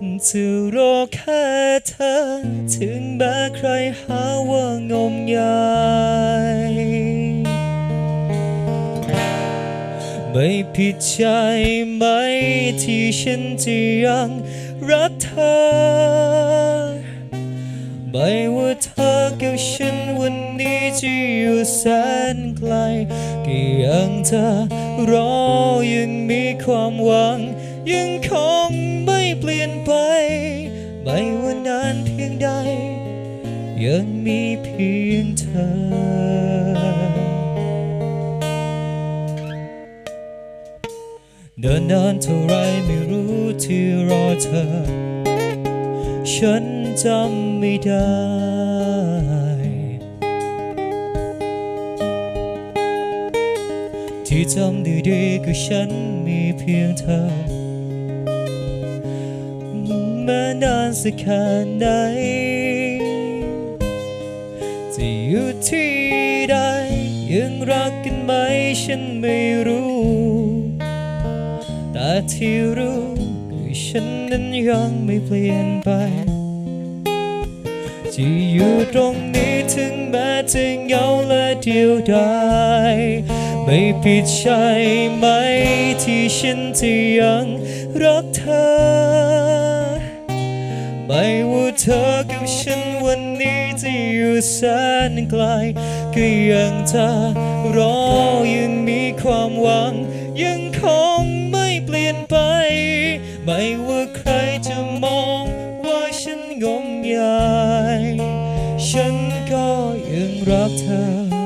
จะรอแค่เธอ ถึงแม้ใครหาว่างมงายไม่ผิดใจไหมที่ฉันจะยังรักเธอ ไม่ว่าเธอกับฉันวันนี้จะอยู่แสนไกลก็ยังจะรอยังมีความหวังยังคงไม่ เปลี่ยนไป ไม่ว่านานเพียงใด ยังมีเพียงเธอเดินนานเท่าไรไม่รู้ที่รอเธอ ฉันจำไม่ได้ ที่จำด้ดีก็ฉันมีเพียงเธอ แม้นานสักแค่ไหนจะอยู่ที่ใดยังรักกันไหมฉันไม่รู้ แต่ที่รู้คือฉันนั้นยังไม่เปลี่ยนไปจะอยู่ตรงนี้ถึงแม้จะเหงาและเดียวดายไม่ผิดใช่ไหมที่ฉันจะยังรักเธอ ไม่ว่าเธอกับฉันวันนี้จะอยู่แสนไกล ก็ยังจะรอยังมีความหวัง ยังคงไม่เปลี่ยนไป ไม่ว่าใครจะมองว่าฉันงมงาย ฉันก็ยังรักเธอ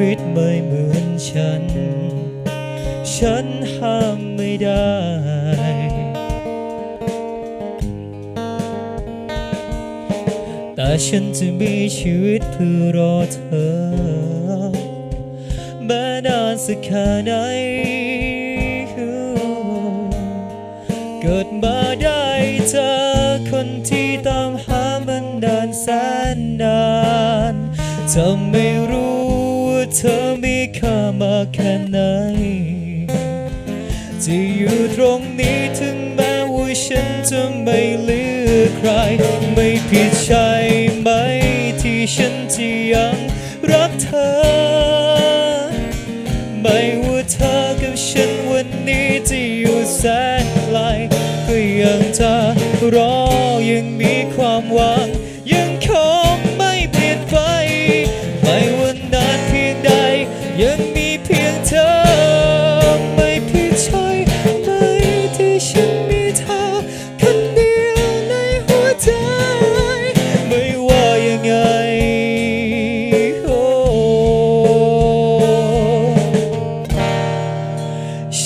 วิตไม่เหมือนฉัน ฉันห้ามไม่ได้ แต่ฉันจะมีชีวิตเพื่อรอเธอ แม้นานสักแค่ไหน เกิดมาได้เจอคนที่ตามหามันนานแสนนานเธอไม่รู้ เธอมีค่ามากแค่ไหนจะอยู่ตรงนี้ถึงแม้ว่าฉันจะไม่เลือกใคร ไม่ผิดใช่ไหมที่ฉันจะยังรักเธอ ไม่ว่าเธอกับฉันวันนี้จะอยู่แสนไกลก็ยังจะรอยังมีความหวัง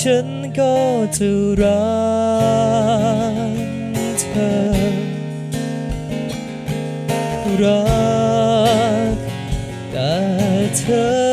ฉันก็จะรักเธอ รักแต่เธอ